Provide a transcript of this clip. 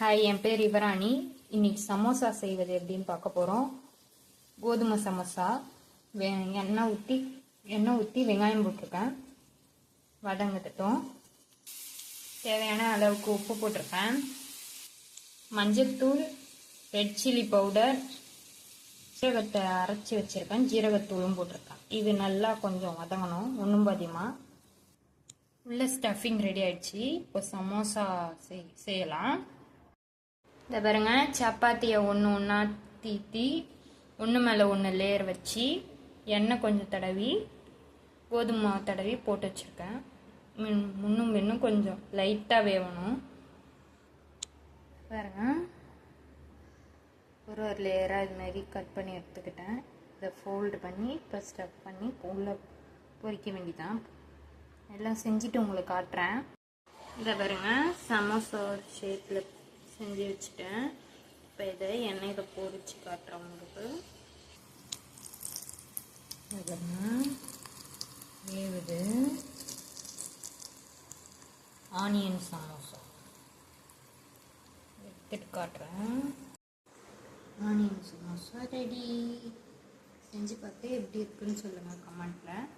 Hi என் பேர் இவராணி. இன்னைக்கு சமோசா செய்வது எப்படின்னு பார்க்க போகிறோம் கோதுமை சமோசா வே எண்ணெய் ஊற்றி எண்ணெய் ஊற்றி வெங்காயம் போட்டிருக்கேன். வதங்கட்டும் தேவையான அளவுக்கு உப்பு போட்டிருக்கேன். மஞ்சத்தூள் ரெட் சில்லி பவுடர் ஜீரகத்தை அரைச்சி வச்சுருக்கேன். ஜீரகத்தூளும் போட்டிருக்கேன். இது நல்லா கொஞ்சம் வதங்கணும். ஒன்றும் பாதியமாக உள்ள ஸ்டஃபிங் ரெடி ஆயிடுச்சு. இப்போ சமோசா செய் செய்யலாம். இந்த பாருங்க. சப்பாத்தியை ஒன்று ஒன்றா தீத்தி ஒன்று மேலே ஒன்று லேயர் வச்சு எண்ணெய் கொஞ்சம் தடவி கோதுமை மாவு தடவி போட்டு வச்சுருக்கேன். மின்- முன்னும் பின்னும் கொஞ்சம் லைட்டாக வேகணும் பாருங்க. ஒரு ஒரு லேயராக இது மாதிரி கட் பண்ணி எடுத்துக்கிட்டேன். இதை ஃபோல்டு பண்ணி இப்போ ஸ்டஃப் பண்ணி உள்ளே பொறிக்க வேண்டிதான் எல்லாம் செஞ்சுட்டு உங்களுக்கு காட்டுறேன். இதை பாருங்க. சமோசா ஷேப்பில் செஞ்சு வச்சுட்டேன். இப்போ இதை எண்ணெயில் பொரிச்சு காட்டுறேன் உங்களுக்கு. இதை பாருங்க வேவுது ஆனியன் சமோசா எடுத்துட்டு காட்டுறேன். ஆனியன் சமோசா ரெடி செஞ்சு பார்த்து எப்படி இருக்குன்னு சொல்லுங்கள் கமெண்ட்டில்